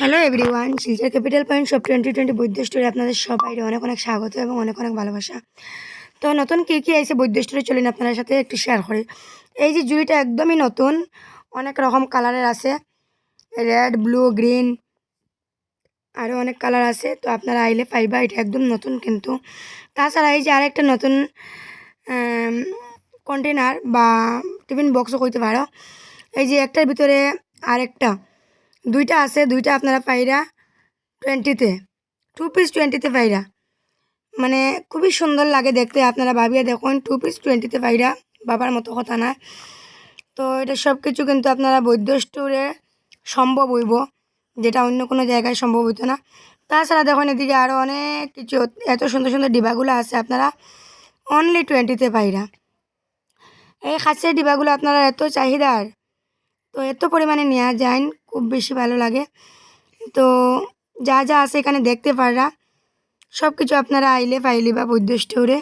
Hello everyone Silchar capital point সব twenty twenty Baidya স্টোরে আপনাদের সবাই অনেক অনেক স্বাগত এবং অনেক অনেক ভালোবাসা। তো নতুন কী কী আইসে বৈদ্য স্টোরে চলেন আপনাদের সাথে একটু শেয়ার করি। এই যে জুড়িটা একদমই নতুন, অনেক রকম কালারের আছে। রেড ব্লু গ্রিন আরও অনেক কালার আছে। তো আপনারা আইলে পাইবা, এটা একদম নতুন কিন্তু। তাছাড়া এই যে আরেকটা নতুন কন্টেনার বা টিফিন বক্সও করতে পারো। এই যে একটার ভিতরে আরেকটা। দুইটা আছে, দুইটা আপনারা পাইরা টোয়েন্টিতে টু পিস টোয়েন্টিতে পাইরা। মানে খুবই সুন্দর লাগে দেখতে, আপনারা ভাবিয়ে দেখুন টু পিস টোয়েন্টিতে পাইরা বাবার মতো কথা না। তো এটা সব কিছু কিন্তু আপনারা বৈদ্য স্টোরে সম্ভব হইব, যেটা অন্য কোনো জায়গায় সম্ভব হইতো না। তাছাড়া দেখুন, এদিকে আরও অনেক কিছু, এত সুন্দর সুন্দর ডিবাগুলো আছে আপনারা অনলি টোয়েন্টিতে পাইরা। এই খাসের ডিবাগুলো আপনারা এত চাহিদার, তো এত পরিমাণে নেওয়া যায় খুব বেশি ভালো লাগে। তো যা যা আছে এখানে দেখতে পাররা। সব কিছু আপনারা আইলে পাইলি বা বৈদ্য স্টোরে।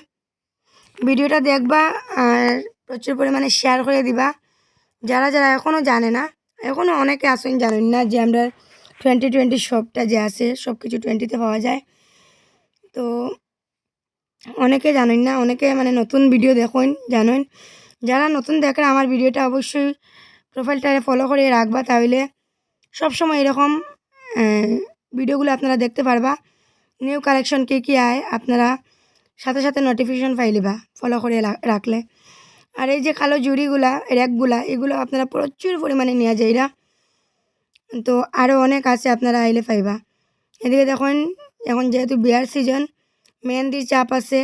ভিডিওটা দেখবা আর প্রচুর পরিমাণে শেয়ার করে দিবা। যারা যারা এখনও জানে না এখনও অনেকে আসেন জানেন না যে আমরা টোয়েন্টি টোয়েন্টি শপটা যে আছে সব কিছু টোয়েন্টিতে পাওয়া যায়। তো অনেকে জানেন না, অনেকে মানে নতুন ভিডিও দেখুন, জানেন। যারা নতুন দেখেন আমার ভিডিওটা অবশ্যই প্রোফাইলটা ফলো করে রাখবা তাহলে সবসময় এরকম ভিডিওগুলো আপনারা দেখতে পারবা। নিউ কালেকশন কে কী আয়, আপনারা সাথে সাথে নোটিফিকেশন পাইলিবা ফলো করে রাখলে। আর এই যে কালো জুড়িগুলা, র্যাকগুলা, এগুলো আপনারা প্রচুর পরিমাণে নেওয়া যায় এরা তো আরও অনেক আছে আপনারা আইলে পাইবা। এদিকে দেখুন, এখন যেহেতু বিয়ার সিজন মেহেন্দির চাপ আছে,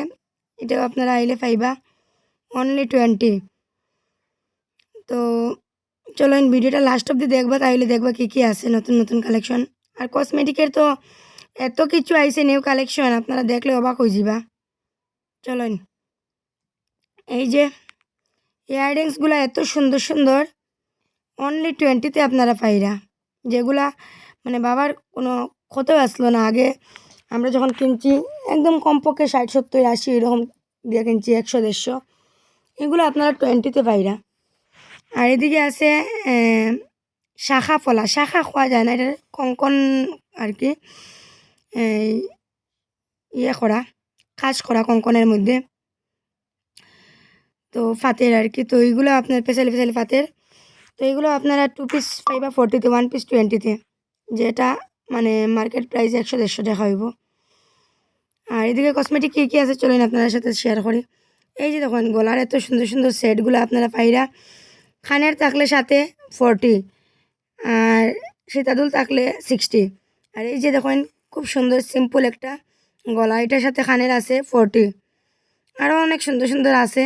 এটাও আপনারা আইলে পাইবা। অনলি টোয়েন্টি তো চলো ভিডিওটা লাস্ট অব্দি দেখবা, তাহলে দেখবা কী কী আছে নতুন নতুন কালেকশন আর কসমেটিকের তো এত কিছু আইছে নিউ কালেকশন আপনারা দেখলে অবাক হয়ে যাবা। চলেন এই যে ইয়াররিংসগুলো এত সুন্দর সুন্দর। অনলি টোয়েন্টিতে আপনারা পাইরা। যেগুলা মানে বাবার কোনো ক্ষত আসলো না। আগে আমরা যখন কিনছি, একদম কমপক্ষে ষাট, সত্তর, আশি এরকম দিয়ে কিনছি, একশো, দেড়শো। এগুলো আপনারা টোয়েন্টিতে পাইরা। আর এদিকে আছে শাখা ফলা। শাখা খোয়া যায় না, এটা কঙ্কন আর কি ইয়ে করা কাজ করা কঙ্কনের মধ্যে। তো ফাতের আর কি, তো এইগুলো আপনার পেশালি পেশালি ফাতের। তো এইগুলো আপনারা টু পিস পাইবা ফোরটিতে ওয়ান পিস টোয়েন্টিতে যেটা মানে মার্কেট প্রাইস একশো, দেড়শো টাকা হইব। আর এদিকে কসমেটিক কী কী আছে চলুন আপনাদের সাথে শেয়ার করি। এই যে দেখুন, গলার এত সুন্দর সুন্দর সেটগুলো আপনারা পাইরা খানের থাকলে সাথে ফোরটি আর সীতাদুল থাকলে সিক্সটি। আর এই যে দেখুন, খুব সুন্দর সিম্পল একটা গলা। এটার সাথে খানের আছে ফোরটি। আরও অনেক সুন্দর সুন্দর আছে।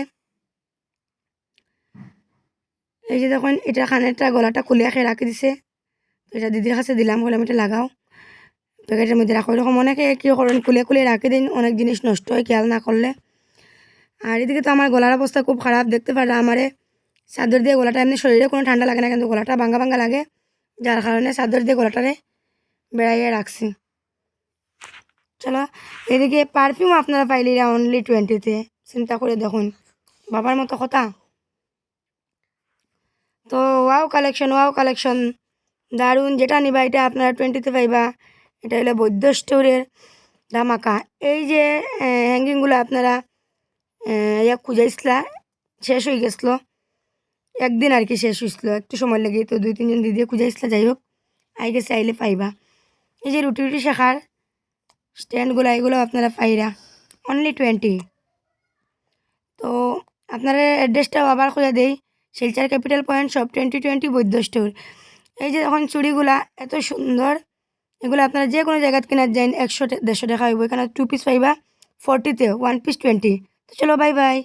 এই যে দেখুন, এটা খানেরটা গলাটা খুলে খেয়ে রাখি দিছে। তো এটা দিদির কাছে দিলাম, বলে আমি এটা লাগাও। প্যাকেটের মধ্যে রাখো। এরকম অনেকে কী করেন, খুলে খুলে রাখি দিন, অনেক জিনিস নষ্ট হয়, খেয়াল না করলে। আর এদিকে তো আমার গলার অবস্থা খুব খারাপ, দেখতে পারে আমারে চাদর দিয়ে গলাটা এমনি শরীরে কোনো ঠান্ডা লাগে না, কিন্তু গলাটা ভাঙ্গা ভাঙ্গা লাগে। যার কারণে চাদর দিয়ে গলাটারে বেড়াইয়ে রাখছি চলো এদিকে পারফিউম আপনারা পাইলি পাইলিরা অনলি টোয়েন্টিতে চিন্তা করে দেখুন বাবার মতো কথা। তো ওয়াও কালেকশন ওয়াও কালেকশন দারুণ যেটা নিবা এটা আপনারা টোয়েন্টিতে পাইবা। এটা হলো বৈদ্য স্টোরের ধামাকা। এই যে হ্যাঙ্গিংগুলো আপনারা ইয়া খুঁজাইছিলা, শেষ হয়ে গেছিল। একদিন আর কি শেষ হয়েছিল একটু সময় লেগে তো দুই, তিনজন দিদি খুঁজাইছিল যাই হোক আই গেছে, আইলে পাইবা। এই যে রুটি রুটি শেখার স্ট্যান্ডগুলো এগুলো আপনারা পাইরা অনলি টোয়েন্টি তো আপনারা অ্যাড্রেসটাও আবার খুঁজে দেই, শিলচার ক্যাপিটাল পয়েন্ট সব টোয়েন্টি টোয়েন্টি বৈদ্য স্টোর এই যে এখন চুড়িগুলা, এত সুন্দর। এগুলো আপনারা যে কোনো জায়গায় কেনার যান একশো দেড়শো টাকা হইব। এখানে টু পিস পাইবা ফোরটিতে ওয়ান পিস টোয়েন্টি তো চলো বাই বাই